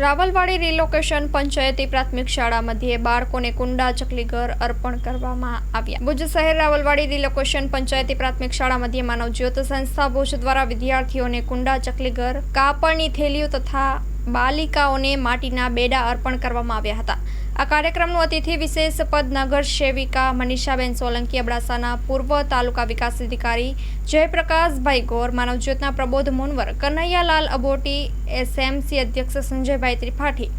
Rawalwadi relocation પંચાયતી પ્રાથમિક શાળા મધ્યે બાળકોને કુંડા ચકલીઘર અર્પણ કરવામાં આવ્યા. ભુજ શહેર રાવલવાડી રિલોકેશન પંચાયતી પ્રાથમિક શાળા મધ્યે માનવ જ્યોત સંસ્થા ભુજ દ્વારા વિદ્યાર્થીઓને કુંડા ચકલીઘર કાપડની થેલીઓ તથા બાલિકાઓને માટીના બેડા અર્પણ કરવામાં આવ્યા હતા. આ કાર્યક્રમનું અતિથિ વિશેષ પદ નગર સેવિકા મનીષાબેન સોલંકી અબડાસાના પૂર્વ તાલુકા વિકાસ અધિકારી જયપ્રકાશભાઈ ગોર માનવજ્યોતના પ્રબોધ મુનવર, કનૈયાલાલ અબોટી, એસએમસી અધ્યક્ષ સંજયભાઈ ત્રિપાઠી,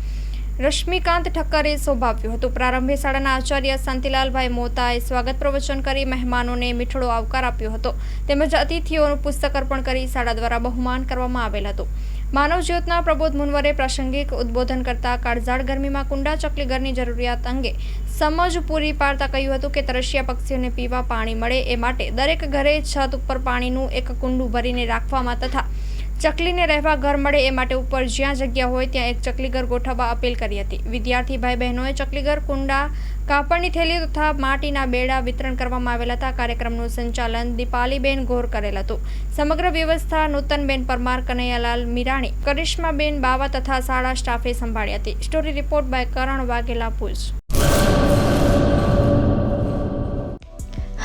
રશ્મિકાંત ઠક્કરે શોભાવ્યું હતું. પ્રારંભે શાળાના આચાર્ય શાંતિલાલભાઈ મોતાએ સ્વાગત પ્રવચન કરી મહેમાનોને મીઠડો આવકાર આપ્યો હતો. તેમજ અતિથિઓનું પુસ્તક અર્પણ કરી શાળા દ્વારા બહુમાન કરવામાં આવેલ હતું. માનવ જ્યોતના પ્રબોધ મુનવરે પ્રાસંગિક ઉદ્બોધન કરતા કાળઝાળ ગરમીમાં કુંડા ચકલીઘરની જરૂરિયાત અંગે સમજ પૂરી પાડતા કહ્યું હતું કે તરસ્યા પક્ષીઓને પીવા પાણી મળે એ માટે દરેક ઘરે છત ઉપર પાણીનું એક કુંડું ભરીને રાખવામાં તથા ચકલીને રહેવા ઘર મળે એ માટે ઉપર જ્યાં જગ્યા હોય ત્યાં એક ચકલીઘર ગોઠવવા અપીલ કરી હતી. વિદ્યાર્થી ભાઈ બહેનોએ ચકલીઘર, કુંડા, કાપડની થેલી તથા માટીના બેડા વિતરણ કરવામાં આવેલા હતા. કાર્યક્રમનું સંચાલન દીપાલીબેન ગોર કરેલ હતું. સમગ્ર વ્યવસ્થા નૂતનબેન પરમાર, કનૈયાલાલ મીરાણી, કરિશ્માબેન બાવા તથા શાળા સ્ટાફે સંભાળી હતી. Story report by Karan Vaghela Bhuj.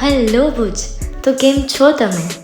Hello Bhuj, તો કેમ છો તમે?